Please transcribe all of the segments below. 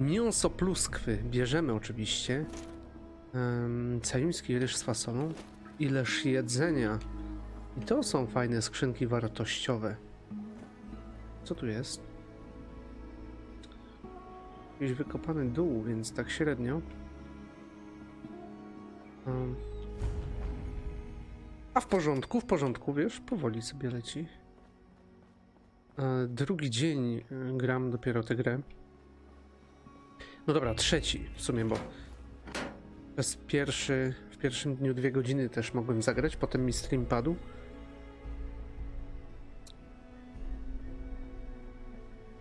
Mięso pluskwy bierzemy oczywiście. Um, ryż z fasolą. Ileż jedzenia. I to są fajne skrzynki wartościowe. Co tu jest? Jakiś wykopany dół, więc tak średnio. A w porządku, w porządku, wiesz, powoli sobie leci. E, Drugi dzień e, gram dopiero tę grę. No dobra, trzeci w sumie, bo przez pierwszy, w pierwszym dniu dwie godziny też mogłem zagrać, potem mi stream padł.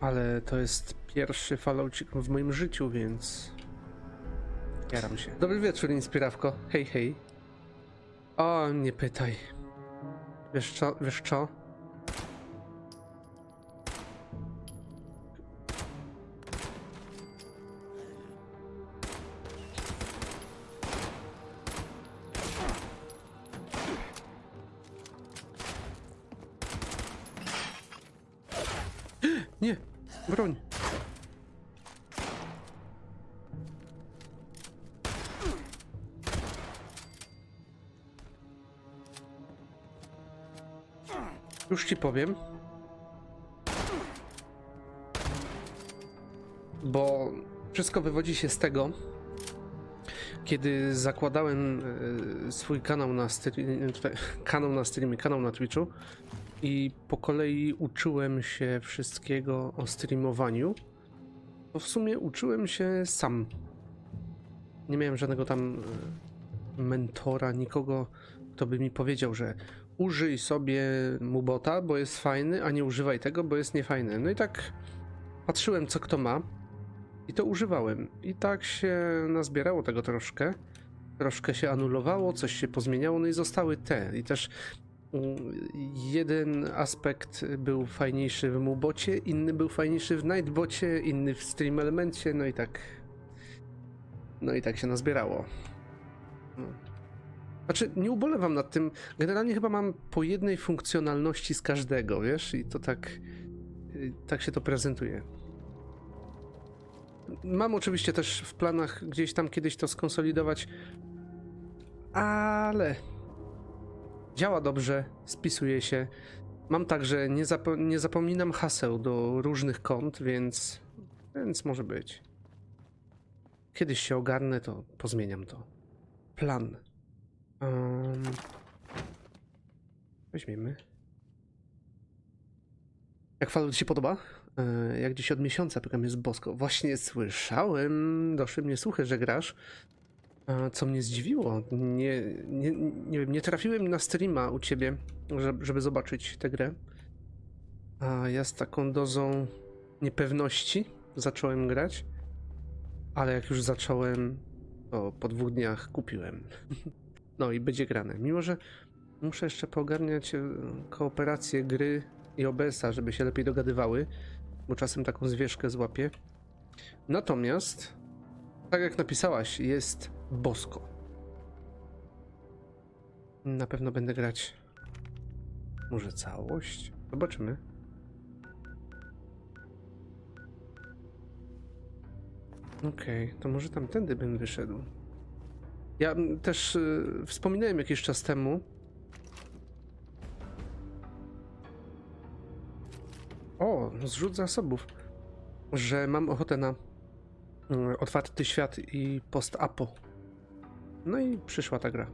Ale to jest pierwszy falloucik w moim życiu, więc jaram się. Dobry wieczór, Inspirawko. Hej, hej. O, nie pytaj. Wiesz co, wiesz co? Broń. Już ci powiem. Bo wszystko wywodzi się z tego, kiedy zakładałem e, swój kanał na streamie, kanał na streamie, kanał na Twitchu i po kolei uczyłem się wszystkiego o streamowaniu, to w sumie uczyłem się sam. Nie miałem żadnego tam e, mentora, nikogo, kto by mi powiedział, że użyj sobie Mubota, bo jest fajny, a nie używaj tego, bo jest niefajny. No i tak patrzyłem, co kto ma i to używałem. I tak się nazbierało tego troszkę. Troszkę się anulowało, coś się pozmieniało, no i zostały te. I też jeden aspekt był fajniejszy w Mubocie, inny był fajniejszy w Nightbocie, inny w Stream Elemencie, no i tak. No i tak się nazbierało. No. Znaczy, nie ubolewam nad tym. Generalnie chyba mam po jednej funkcjonalności z każdego, wiesz? I to tak. y, Tak się to prezentuje. Mam oczywiście też w planach gdzieś tam kiedyś to skonsolidować, ale działa dobrze, spisuje się. Mam także, nie, zapo- nie zapominam haseł do różnych kont, więc, więc może być. Kiedyś się ogarnę, to pozmieniam to. Plan. Um, weźmiemy. Jak Fallout się podoba? E, Jak gdzieś od miesiąca program jest bosko. Właśnie słyszałem, doszły mnie słuchy, że grasz. Co mnie zdziwiło. Nie, nie, nie wiem, nie trafiłem na streama u ciebie, żeby, zobaczyć tę grę. A ja z taką dozą niepewności zacząłem grać. Ale jak już zacząłem, to po dwóch dniach kupiłem. No i będzie grane. Mimo, że muszę jeszcze poogarniać e, kooperację gry i OBS-a, żeby się lepiej dogadywały, bo czasem taką zwierzkę złapię. Natomiast, tak jak napisałaś, jest bosko. Na pewno będę grać może całość? Zobaczymy. Okej, to może tamtędy bym wyszedł. Ja też y, wspominałem jakiś czas temu. O, zrzut zasobów. Że mam ochotę na y, otwarty świat i post-apo. No i przyszła ta gra.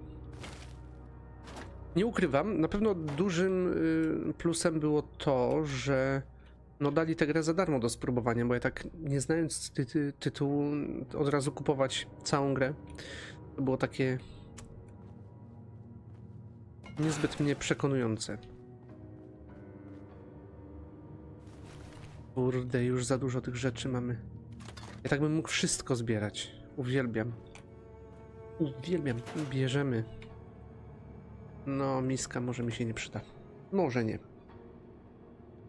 Nie ukrywam, na pewno dużym y, plusem było to, że no dali tę grę za darmo do spróbowania, bo ja tak nie znając ty, ty, tytułu od razu kupować całą grę. To było takie niezbyt mnie przekonujące. Kurde, już za dużo tych rzeczy mamy. Ja tak bym mógł wszystko zbierać. Uwielbiam. Uwielbiam. Bierzemy. No, miska może mi się nie przyda. Może nie.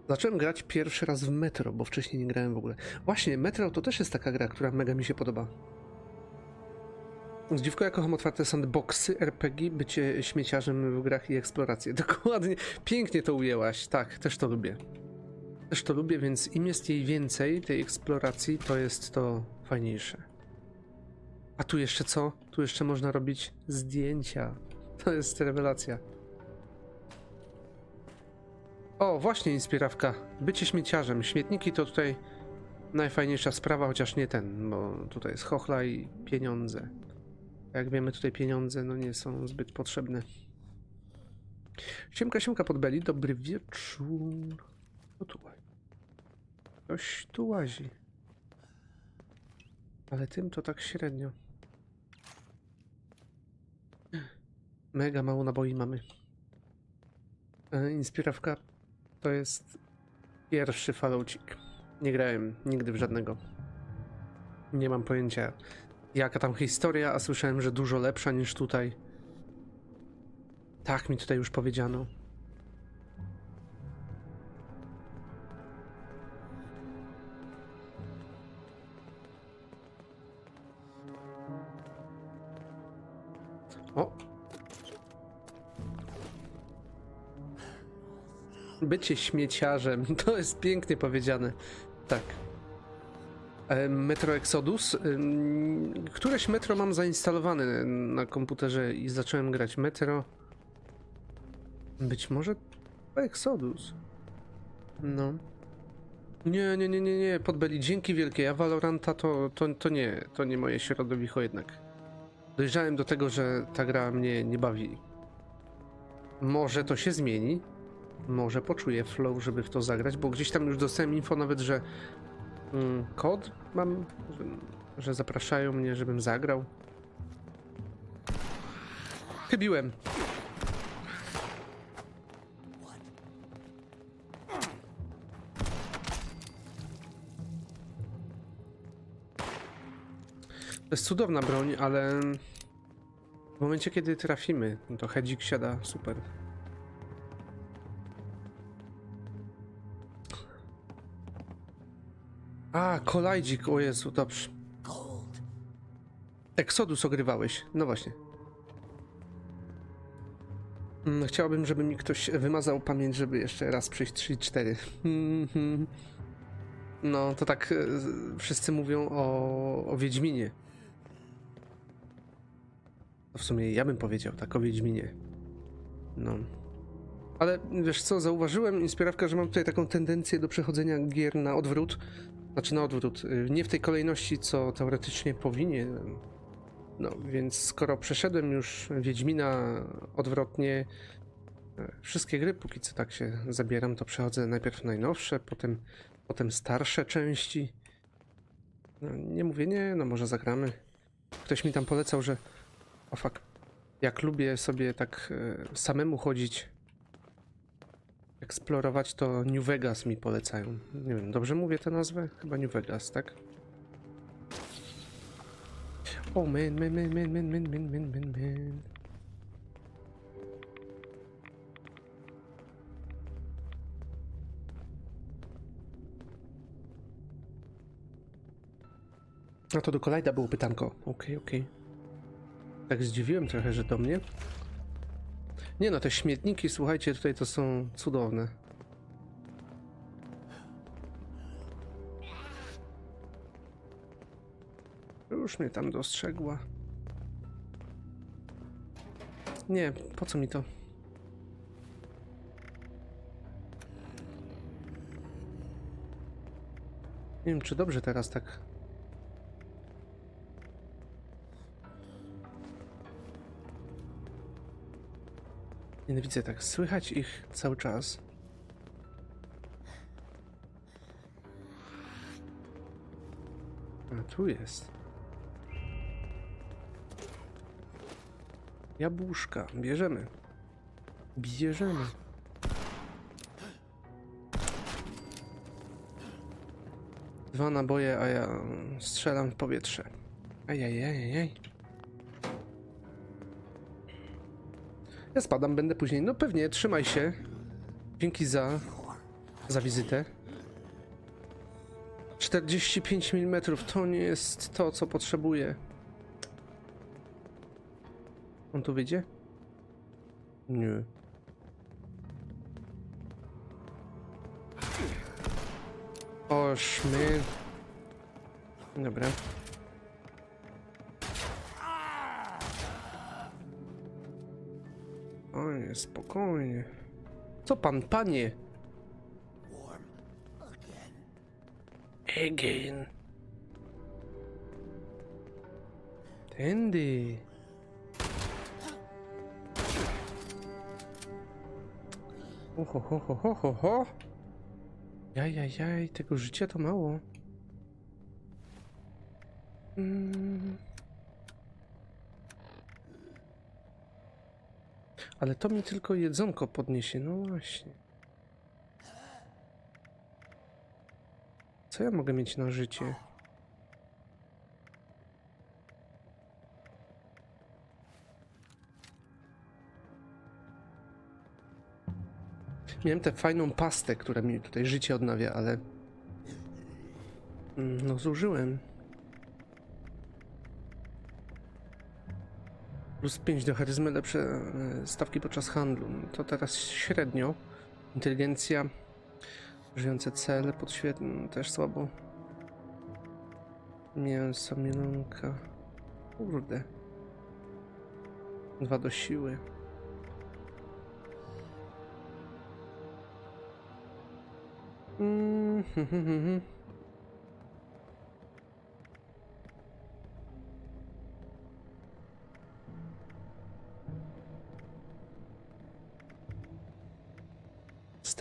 Zacząłem grać pierwszy raz w Metro, bo wcześniej nie grałem w ogóle. Właśnie, Metro to też jest taka gra, która mega mi się podoba. Dziwko, ja kocham otwarte sandboxy, RPG, bycie śmieciarzem w grach i eksplorację. Dokładnie. Pięknie to ujęłaś. Tak, też to lubię. Też to lubię, więc im jest jej więcej, tej eksploracji, to jest to fajniejsze. A tu jeszcze co? Tu jeszcze można robić zdjęcia. To jest rewelacja. O, właśnie inspirawka. Bycie śmieciarzem. Śmietniki to tutaj najfajniejsza sprawa, chociaż nie ten, bo tutaj jest chochla i pieniądze. Jak wiemy, tutaj pieniądze no nie są zbyt potrzebne. Siemka, siemka podbeli, dobry wieczór. Co tu łazi? Ktoś tu łazi. Ale tym to tak średnio. Mega mało naboi mamy. E, Inspirawka to jest pierwszy falloucik. Nie grałem nigdy w żadnego. Nie mam pojęcia jaka tam historia, a słyszałem, że dużo lepsza niż tutaj. Tak mi tutaj już powiedziano. Bycie śmieciarzem, to jest pięknie powiedziane. Tak. Metro Exodus. Któreś metro mam zainstalowane na komputerze i zacząłem grać Metro. Być może Exodus. No. Nie, nie, nie, nie, nie, podbeli. Dzięki wielkie. Ja Valoranta to, to, to nie, to nie moje środowisko jednak. Dojrzałem do tego, że ta gra mnie nie bawi. Może to się zmieni. Może poczuję flow, żeby w to zagrać, bo gdzieś tam już dostałem info nawet, że mm, kod mam, że, że zapraszają mnie, żebym zagrał. Chybiłem. To jest cudowna broń, ale w momencie kiedy trafimy, to hedzik siada super. A, kolajdzik, o Jezu, dobrze. Exodus ogrywałeś, no właśnie. Mm, Chciałbym, żeby mi ktoś wymazał pamięć, żeby jeszcze raz przejść 3 i 4. Mhm. No, to tak e, wszyscy mówią o, o Wiedźminie. W sumie ja bym powiedział tak o Wiedźminie. No. Ale wiesz co, zauważyłem, Inspirawka, że mam tutaj taką tendencję do przechodzenia gier na odwrót. Znaczy na odwrót. y, Nie w tej kolejności, co teoretycznie powinien. No, więc skoro przeszedłem już Wiedźmina odwrotnie, e, wszystkie gry, póki co tak się zabieram, to przechodzę najpierw najnowsze, potem, potem starsze części. No, nie mówię nie, no może zagramy. Ktoś mi tam polecał, że o fuck, jak lubię sobie tak e, samemu chodzić, eksplorować, to New Vegas mi polecają. Nie wiem, dobrze mówię tę nazwę? Chyba New Vegas, tak? O, man, man, man, man, man, man, man, man, man, man. A to do Kolajda było pytanko. Okej, okej. Tak zdziwiłem trochę, że do mnie. Nie no, te śmietniki, słuchajcie, tutaj to są cudowne. Już mnie tam dostrzegła. Nie, po co mi to? Nie wiem, czy dobrze teraz tak. Nienawidzę tak. Słychać ich cały czas. A tu jest. Jabłuszka. Bierzemy. Bierzemy. Dwa naboje, a ja strzelam w powietrze. Ajajajajaj. Ja spadam, będę później. No pewnie, trzymaj się. Dzięki za, za wizytę. 45 mm to nie jest to, co potrzebuję. On tu wyjdzie? Nie. Oszmy. Dobra. Spokojnie, spokojnie. Co pan, panie? Again. Tędy. Oho, ho, ho, ho, ho, ho. Jajajaj, tego życia to mało. Mm. Ale to mi tylko jedzonko podniesie, no właśnie. Co ja mogę mieć na życie? Miałem tę fajną pastę, która mi tutaj życie odnawia, ale... Mm, No zużyłem. Plus 5 do charyzmy, lepsze e, stawki podczas handlu. No To teraz średnio. Inteligencja, żyjące cele, podświetne, też słabo. Mięso, mielonka. Kurde. Dwa do siły. Mm,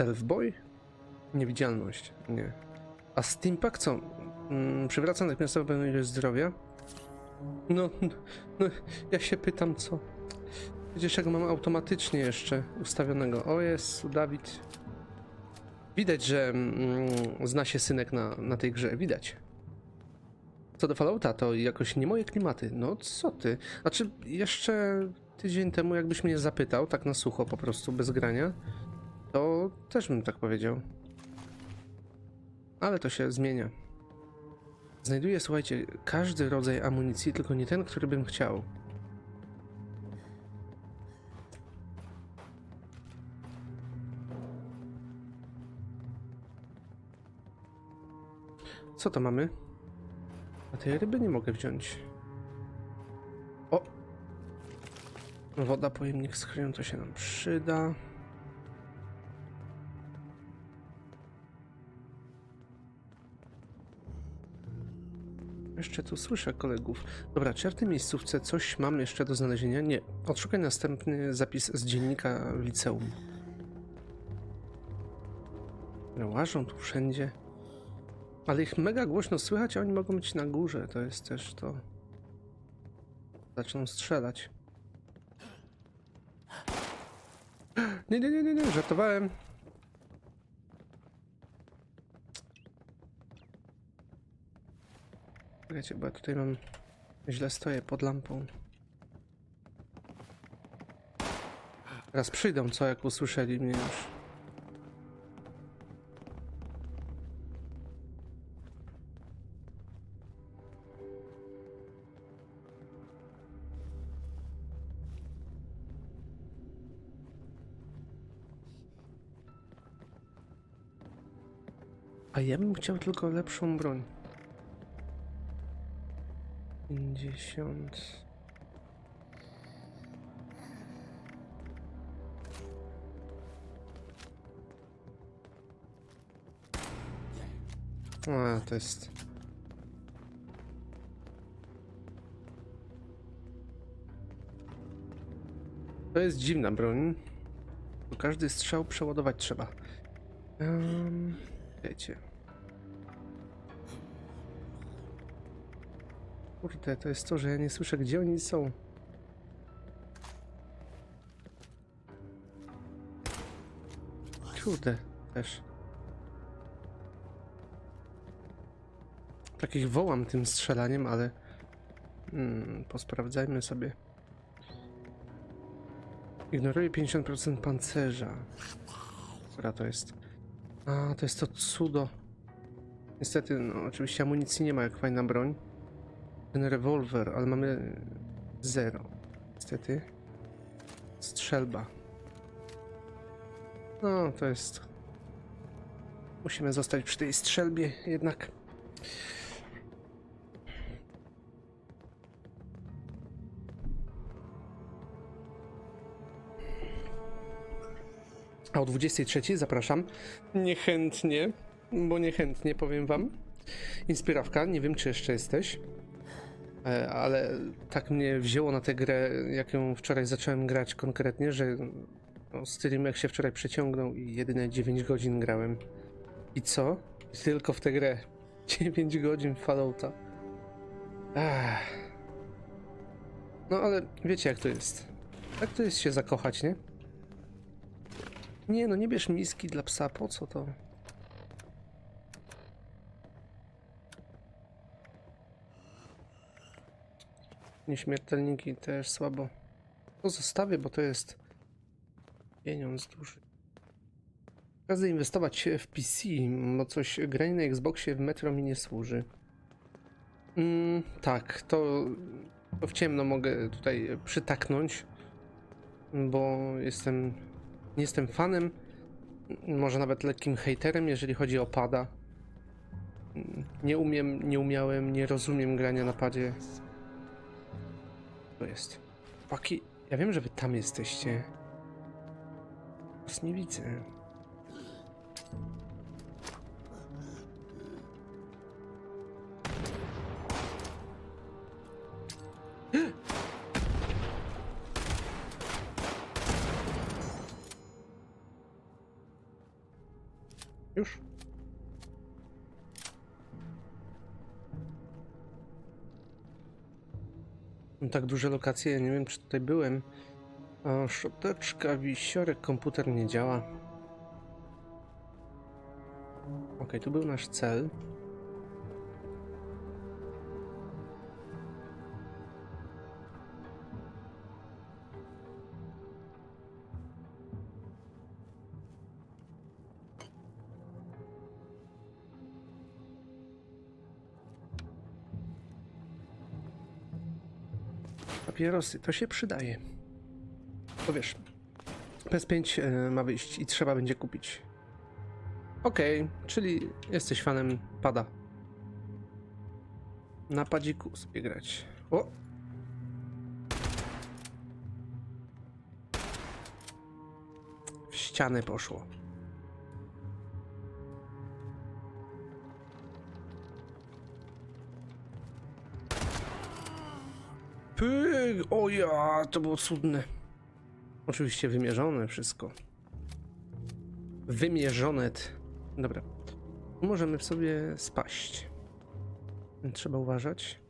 Stealth Boy? Niewidzialność, nie. A Steampack co? Mm, przywraca natychmiastowo pewną ilość zdrowia? No, no, ja się pytam co? Przecież ja go mam automatycznie jeszcze ustawionego. O jest, Dawid. Widać, że mm, zna się synek na, na tej grze, widać. Co do Fallouta, to jakoś nie moje klimaty. No co ty? Znaczy, jeszcze tydzień temu, jakbyś mnie zapytał, tak na sucho po prostu, bez grania, to też bym tak powiedział. Ale to się zmienia. Znajduję, słuchajcie, każdy rodzaj amunicji, tylko nie ten, który bym chciał. Co to mamy? A tej ryby nie mogę wziąć. O! Woda, pojemnik z to się nam przyda. Tu słyszę kolegów. Dobra, czy ja w tej miejscówce coś mam jeszcze do znalezienia? Nie. Odszukaj następny zapis z dziennika liceum. Łażą tu wszędzie. Ale ich mega głośno słychać, a oni mogą być na górze. To jest też to. Zaczną strzelać. Nie, nie, nie, nie, nie, żartowałem. Czekajcie, bo ja tutaj mam... Źle stoję pod lampą. Teraz przyjdą, co jak usłyszeli mnie już. A ja bym chciał tylko lepszą broń. 50. A, to jest. To jest dziwna broń. Każdy strzał przeładować trzeba. Um, wiecie. Kurde, to jest to, że ja nie słyszę, gdzie oni są. Kurde, też. Takich wołam tym strzelaniem, ale... Hmm, posprawdzajmy sobie. Ignoruję 50% pancerza. Która to jest? A, to jest to cudo. Niestety, no, oczywiście amunicji nie ma jak fajna broń. Ten rewolwer, ale mamy zero. Niestety. Strzelba. No, to jest. Musimy zostać przy tej strzelbie jednak. A o 23 zapraszam. Niechętnie, bo niechętnie powiem wam. Inspirawka, nie wiem czy jeszcze jesteś. E, Ale tak mnie wzięło na tę grę, jak ją wczoraj zacząłem grać konkretnie, że no, streamek się wczoraj przeciągnął i jedyne 9 godzin grałem. I co? Tylko w tę grę. 9 godzin Fallouta. Ach. No ale wiecie jak to jest. Tak to jest się zakochać, nie? Nie no, nie bierz miski dla psa, po co to? Nieśmiertelniki też słabo. To zostawię, bo to jest pieniądz duży. Każdy inwestować w PC, bo coś granie na Xboxie w Metro mi nie służy. Mm, tak, to, to w ciemno mogę tutaj przytaknąć, bo jestem, nie jestem fanem, może nawet lekkim hejterem, jeżeli chodzi o pada. Nie umiem, nie umiałem, nie rozumiem grania na padzie. To jest. Paki, ja wiem, że wy tam jesteście. Was nie widzę. Tak duże lokacje, ja nie wiem czy tutaj byłem. O, szczoteczka, wisiorek, komputer nie działa. Okej, tu był nasz cel. Papierosy, to się przydaje. To wiesz, PS5 e, ma wyjść i trzeba będzie kupić. Okej, czyli jesteś fanem pada. Na padziku sobie grać. O! W ścianę poszło. Pyk! O ja, to było cudne. Oczywiście wymierzone wszystko. Wymierzone. Dobra. Możemy w sobie spaść. Trzeba uważać.